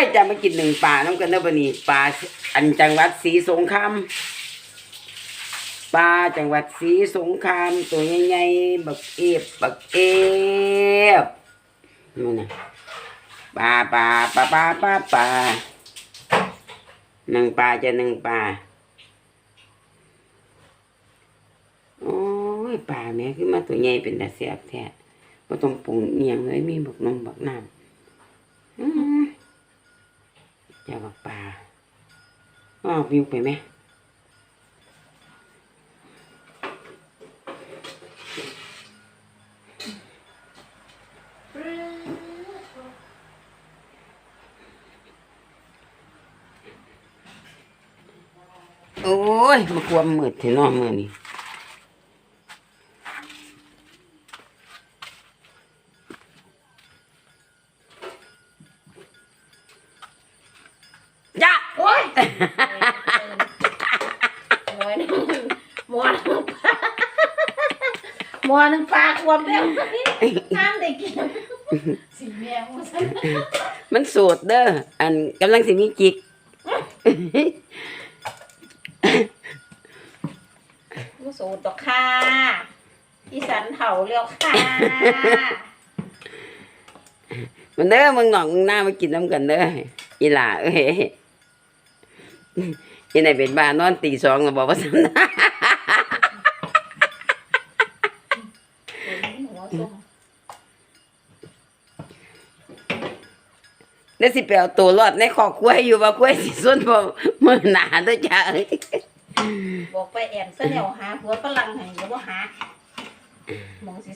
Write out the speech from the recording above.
ยจะมากินหนึ่งปลาน้ำกันเด้อบัดนี้ปลาอันจังหวัดศรีสงครามปลาจังหวัดศรีสงครามตัวใหญ่ๆบักเอฟบักเอฟนี่นะปลาปลาปลาปลาปลาปลาหนึ่งปลาจะหนึ่งปลาโอ้ยปลาแม่ขึ้นมาตัวใหญ่เป็นตาเสียบแท้ก็ต้องปรุงเอียงเลยมีบักนมบักน้ำ อย่าบอกปลาอ้าววิวไปไหมโอ้ยมาความมืดเถอะน้องมือนี่จ้า โอ้ยหมอนึ่งมอนึงหมอนึ่งปลาควมแล้วน้ำได้กินสีแมวมันสูตรเด้ออันกำลังสิมีจิกมูสูตรต่อค่ะอีสันเถาเรียวค่ะมันเด้อมึงหนองมึงหน้ามากินน้ำกันเด้ออีหล่าเอ้ย อีไหนเป็นบ้านนอนตีสองแล้วบอกว่าสันนะหัวส้มเดี๋ยวสิไปเอาตัวรอดในคอกกล้วยอยู่ว่ากล้วยสิส้นบ่มือหนาด้วยจ้าบอกไปแอนเสนวหาหัวฝรั่งให้ก็บ่หาหมองสิ